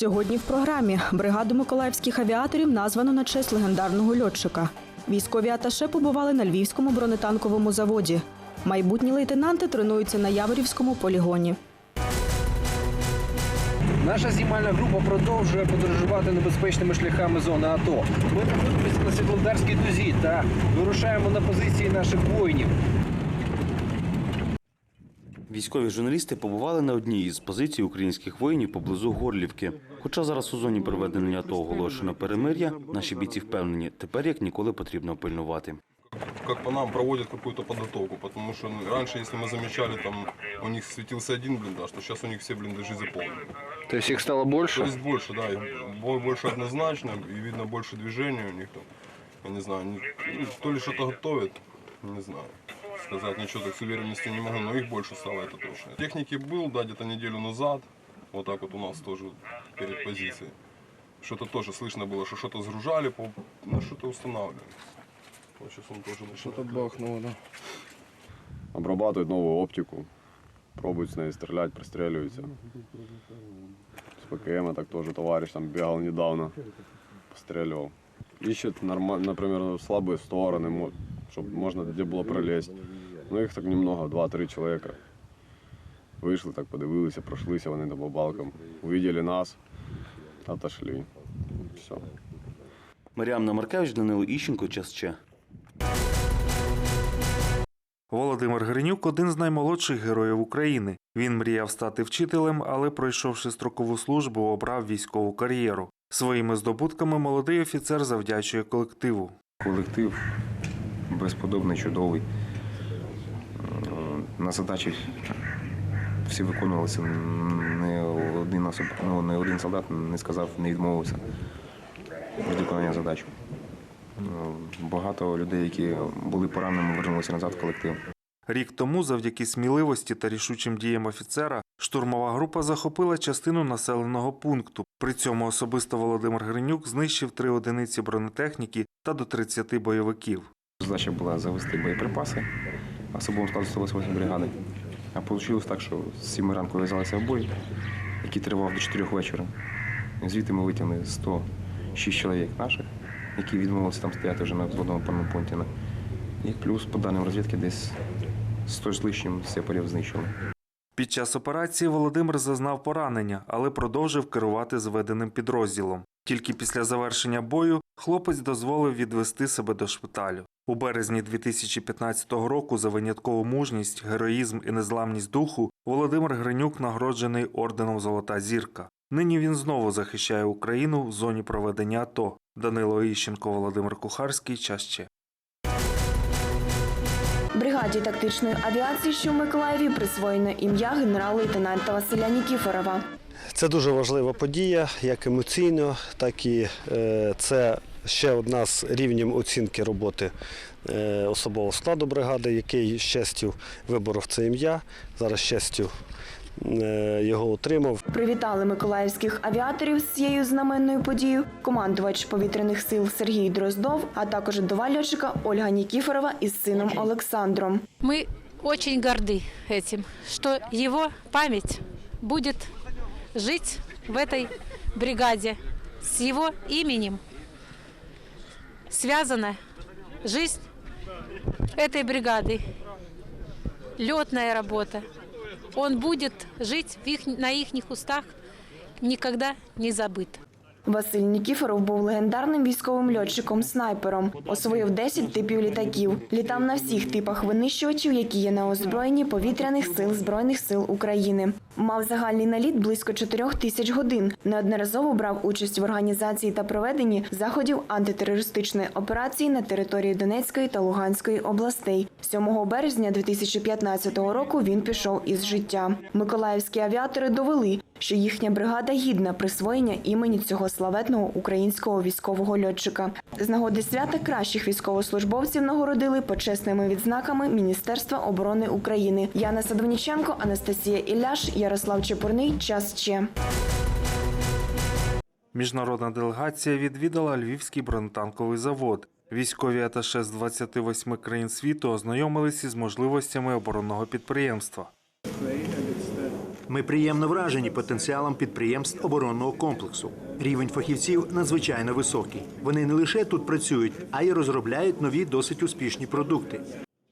Сьогодні в програмі бригаду миколаївських авіаторів названо на честь легендарного льотчика. Військові аташе побували на львівському бронетанковому заводі. Майбутні лейтенанти тренуються на Яворівському полігоні. Наша знімальна група продовжує подорожувати небезпечними шляхами зони АТО. Ми знаходимося на Світлодарській дузі та вирушаємо на позиції наших воїнів. Військові журналісти побували на одній із позицій українських воїнів поблизу Горлівки. Хоча зараз у зоні проведення АТО оголошено перемир'я, наші бійці впевнені, тепер як ніколи потрібно пильнувати. как по нам проводят какую-то подготовку, потому что ну, раньше, если мы замечали, там у них светился один блиндаж, то сейчас у них все блиндажи заполнены. То есть їх стало То більше? есть больше, да, их бо- больше однозначно, и видно больше движения у них там. Я не знаю, они, ну, то ли что-то готовят, не знаю Сказать ничего так с уверенностью не могу, но их больше стало, это точно. Техники был, да, где-то неделю назад, вот так вот у нас тоже перед позицией. Что-то тоже слышно было, что что-то сгружали, по- ну, что-то устанавливали. Вот сейчас он тоже начинает. бахнуло, да. обрабатывают новую оптику, пробуют с ней стрелять, пристреливаются. С ПКМ так тоже товарищ там бегал недавно, постреливал. Ищет, норма- например, слабые стороны, чтобы можно где было пролезть. Ну их так немного, два-три человека. Вийшли, так подивилися, пройшлися вони по балкам. Увидели нас, отошли. Все. Маріамна Маркевич, Данило Іщенко, час ще. Володимир Гринюк один з наймолодших героїв України. Він мріяв стати вчителем, але пройшовши строкову службу, обрав військову кар'єру. Своїми здобутками молодий офіцер завдячує колективу. Колектив безподобний, чудовий. На задачі всі виконувалися. Не один, особ... ну, не один солдат не сказав, не відмовився від виконання задач. Багато людей, які були пораненими, вернулися назад в колектив. Рік тому, завдяки сміливості та рішучим діям офіцера, штурмова група захопила частину населеного пункту. При цьому особисто Володимир Гринюк знищив три одиниці бронетехніки та до 30 бойовиків. Задача була завести боєприпаси особовому складу 108 бригади. А вийшло так, що з 7 ранку в'язалися в бой, який тривав до 4 вечора. Звідти ми витягли 106 чоловік наших, які відмовилися там стояти вже на взводному опорному пункті. І плюс, по даним розвідки, десь 100 з лишнім сепарів знищили. Під час операції Володимир зазнав поранення, але продовжив керувати зведеним підрозділом. Тільки після завершення бою хлопець дозволив відвести себе до шпиталю. У березні 2015 року за виняткову мужність, героїзм і незламність духу Володимир Гринюк нагороджений орденом Золота зірка. Нині він знову захищає Україну в зоні проведення АТО. Данило Іщенко, Володимир Кухарський. Час ще. Бригаді тактичної авіації, що в Миколаєві, присвоєно ім'я генерал-лейтенанта Василя Нікіфорова. Це дуже важлива подія, як емоційно, так і е, це ще одна з рівнів оцінки роботи е, особового складу бригади, який з честю виборов це ім'я. Зараз е, його отримав. Привітали миколаївських авіаторів з цією знаменною подією командувач повітряних сил Сергій Дроздов, а також вдова льотчика Ольга Нікіфорова із сином Олександром. Мы очень горды этим, что его память будет жить в этой бригаде. С его именем связана жизнь этой бригады, летная работа. Он будет жить в их, на их устах, никогда не забыт. Василь Нікіфоров був легендарним військовим льотчиком-снайпером. Освоїв 10 типів літаків. Літав на всіх типах винищувачів, які є на озброєнні повітряних сил Збройних сил України. Мав загальний наліт близько 4 тисяч годин. Неодноразово брав участь в організації та проведенні заходів антитерористичної операції на території Донецької та Луганської областей. 7 березня 2015 року він пішов із життя. Миколаївські авіатори довели, що їхня бригада гідна присвоєння імені цього славетного українського військового льотчика. З нагоди свята кращих військовослужбовців нагородили почесними відзнаками Міністерства оборони України. Яна Садовніченко, Анастасія Ілляш, Ярослав Чепурний. Час ще. Міжнародна делегація відвідала Львівський бронетанковий завод. Військові аташе з 28 країн світу ознайомилися з можливостями оборонного підприємства. Ми приємно вражені потенціалом підприємств оборонного комплексу. Рівень фахівців надзвичайно високий. Вони не лише тут працюють, а й розробляють нові досить успішні продукти.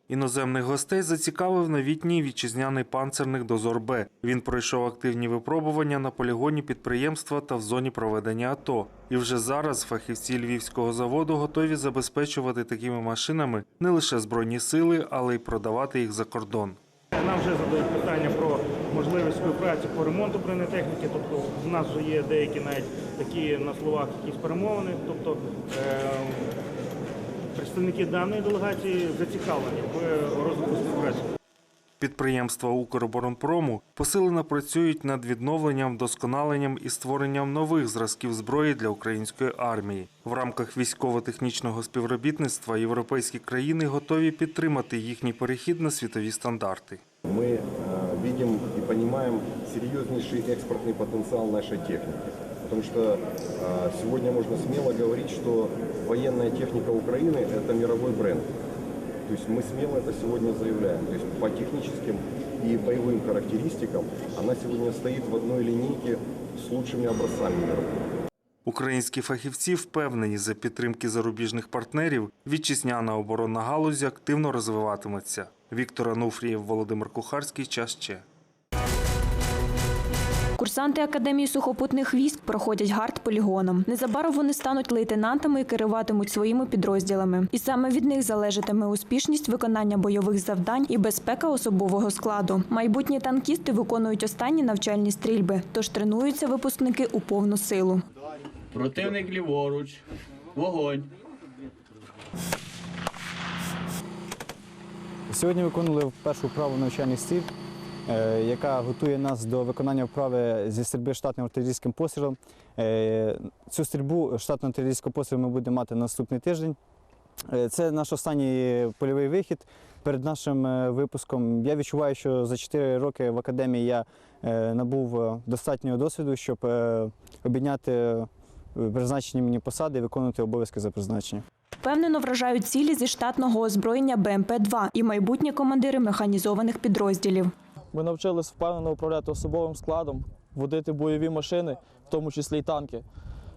Іноземних гостей зацікавив новітній вітчизняний панцерник «Дозор Б». Він пройшов активні випробування на полігоні підприємства та в зоні проведення АТО. І вже зараз фахівці львівського заводу готові забезпечувати такими машинами не лише збройні сили, але й продавати їх за кордон. Нам вже задають питання про можливість співпраці по ремонту бронетехніки. Тобто в нас вже є деякі навіть такі на словах якісь перемовини. Тобто е, представники даної делегації зацікавлені в розвитку співпраці. Підприємства Укроборонпрому посилено працюють над відновленням, вдосконаленням і створенням нових зразків зброї для української армії. В рамках військово-технічного співробітництва європейські країни готові підтримати їхній перехід на світові стандарти. Мы э, видим и понимаем серьезнейший экспортный потенциал нашей техники. Потому что э, сегодня можно смело говорить, что военная техника Украины – это мировой бренд. То есть мы смело это сегодня заявляем. То есть по техническим и боевым характеристикам она сегодня стоит в одной линейке с лучшими образцами мировыми. Українські фахівці впевнені, за підтримки зарубіжних партнерів вітчизняна оборонна галузь активно розвиватиметься. Віктор Ануфрієв, Володимир Кухарський. Час ще. Курсанти Академії сухопутних військ проходять гард полігоном. Незабаром вони стануть лейтенантами і керуватимуть своїми підрозділами. І саме від них залежатиме успішність виконання бойових завдань і безпека особового складу. Майбутні танкісти виконують останні навчальні стрільби, тож тренуються випускники у повну силу. Противник ліворуч. Вогонь. Сьогодні виконували першу вправу навчальних стрільб, е, яка готує нас до виконання вправи зі стрільби штатним артилерійським пострілом. Е, Цю стрільбу штатного артилерійського пострілу ми будемо мати наступний тиждень. Е, Це наш останній польовий вихід перед нашим е, випуском. Я відчуваю, що за 4 роки в академії я е, набув е, достатнього досвіду, щоб е, обійняти е, призначені мені посади і виконувати обов'язки за призначення. Впевнено вражають цілі зі штатного озброєння БМП-2 і майбутні командири механізованих підрозділів. Ми навчились впевнено управляти особовим складом, водити бойові машини, в тому числі й танки.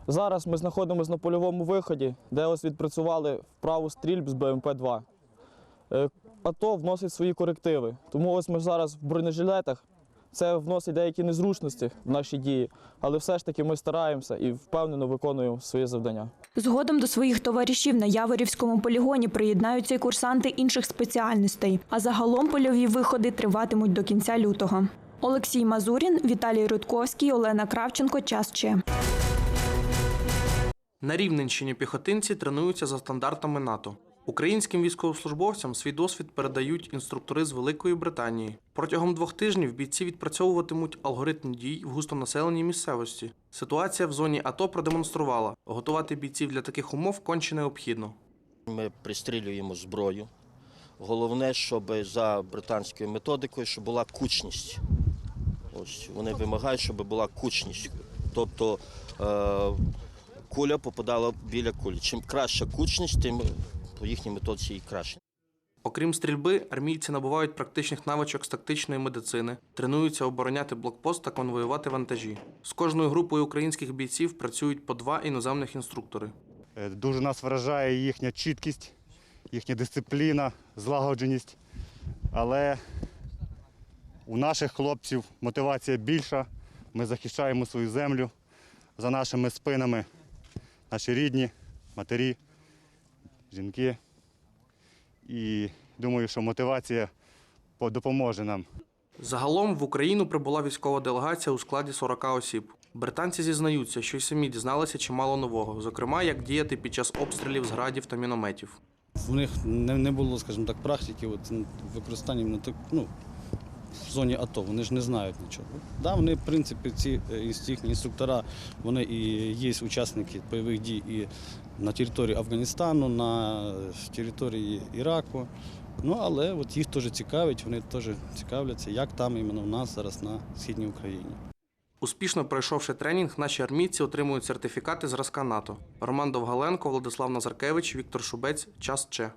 Зараз ми знаходимося на польовому виході, де ось відпрацювали вправу стрільб з БМП-2. Е, АТО вносить свої корективи. Тому ось ми зараз в бронежилетах. Це вносить деякі незручності в наші дії, але все ж таки ми стараємося і впевнено виконуємо своє завдання. Згодом до своїх товаришів на Яворівському полігоні приєднаються й курсанти інших спеціальностей. А загалом польові виходи триватимуть до кінця лютого. Олексій Мазурін, Віталій Рудковський, Олена Кравченко. Час ще. На Рівненщині піхотинці тренуються за стандартами НАТО. Українським військовослужбовцям свій досвід передають інструктори з Великої Британії. Протягом двох тижнів бійці відпрацьовуватимуть алгоритм дій в густонаселеній місцевості. Ситуація в зоні АТО продемонструвала, готувати бійців для таких умов конче необхідно. Ми пристрілюємо зброю. Головне, щоб за британською методикою, щоб була кучність. Ось вони вимагають, щоб була кучність. Тобто е, куля попадала біля кулі. Чим краща кучність, тим по їхній методиці і краще. Окрім стрільби, армійці набувають практичних навичок з тактичної медицини, тренуються обороняти блокпост та конвоювати вантажі. З кожною групою українських бійців працюють по два іноземних інструктори. Е, Дуже нас вражає їхня чіткість, їхня дисципліна, злагодженість. Але у наших хлопців мотивація більша. Ми захищаємо свою землю за нашими спинами, наші рідні, матері, жінки. І думаю, що мотивація допоможе нам. Загалом в Україну прибула військова делегація у складі 40 осіб. Британці зізнаються, що й самі дізналися чимало нового, зокрема, як діяти під час обстрілів з градів та мінометів. У них не, було, скажімо так, практики от, використання так, ну, в зоні АТО. Вони ж не знають нічого. Да, вони, в принципі, ці е, їхні інструктора, вони і є учасники бойових дій і на території Афганістану, на території Іраку. Ну, але от їх теж цікавить, вони теж цікавляться, як там іменно в нас зараз на східній Україні. Успішно пройшовши тренінг, наші армійці отримують сертифікати зразка НАТО. Роман Довгаленко, Владислав Назаркевич, Віктор Шубець. Час Че.